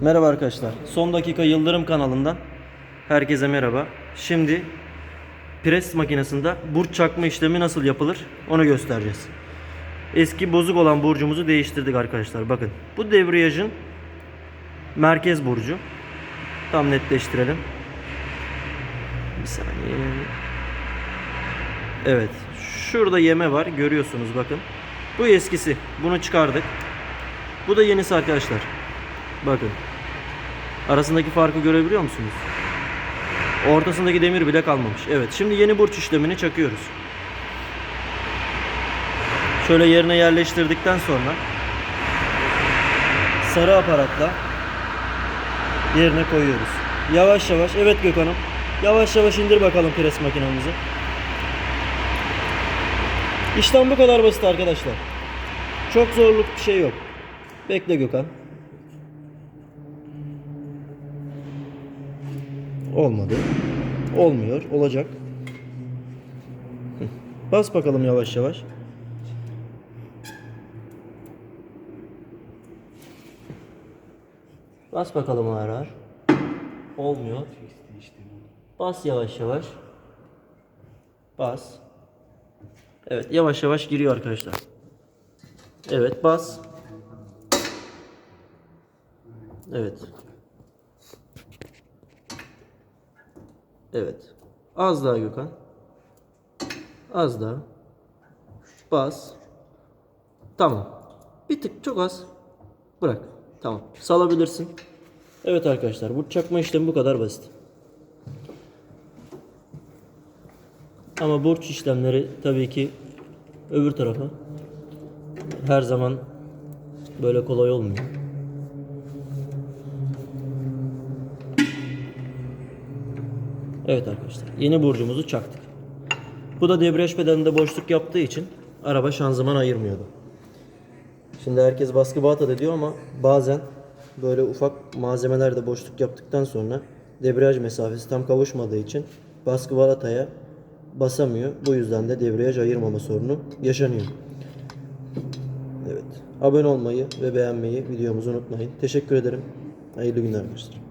Merhaba arkadaşlar. Son dakika Yıldırım kanalından herkese merhaba. Şimdi pres makinesinde burç çakma işlemi nasıl yapılır onu göstereceğiz. Eski bozuk olan burcumuzu değiştirdik arkadaşlar. Bakın bu debriyajın merkez burcu. Tam netleştirelim. Bir saniye. Evet. Şurada yeme var. Görüyorsunuz bakın. Bu eskisi. Bunu çıkardık. Bu da yenisi arkadaşlar. Bakın. Arasındaki farkı görebiliyor musunuz? Ortasındaki demir bile kalmamış. Evet. Şimdi yeni burç işlemini çakıyoruz. Şöyle yerine yerleştirdikten sonra sarı aparatla yerine koyuyoruz. Yavaş yavaş. Evet Gökhan'ım. Yavaş yavaş indir bakalım pres makinamızı. İşlem bu kadar basit arkadaşlar. Çok zorluk bir şey yok. Bekle Gökhan. Olmadı. Olmuyor. Olacak. Bas bakalım yavaş yavaş. Bas bakalım ağır ağır. Olmuyor. Bas yavaş yavaş. Bas. Evet yavaş yavaş giriyor arkadaşlar. Evet bas. Evet. Evet. Az daha Gökhan. Az daha. Bas. Tamam. Bir tık çok az. Bırak. Tamam. Salabilirsin. Evet arkadaşlar bu çakma işlemi bu kadar basit. Ama borç işlemleri tabii ki öbür tarafa her zaman böyle kolay olmuyor. Evet arkadaşlar yeni burcumuzu çaktık. Bu da debriyaj pedalında boşluk yaptığı için araba şanzıman ayırmıyordu. Şimdi herkes baskı balata da diyor ama bazen böyle ufak malzemelerde boşluk yaptıktan sonra debriyaj mesafesi tam kavuşmadığı için baskı balataya basamıyor. Bu yüzden de debriyaj ayırmama sorunu yaşanıyor. Evet. Abone olmayı ve beğenmeyi videomuzu unutmayın. Teşekkür ederim. Hayırlı günler arkadaşlar.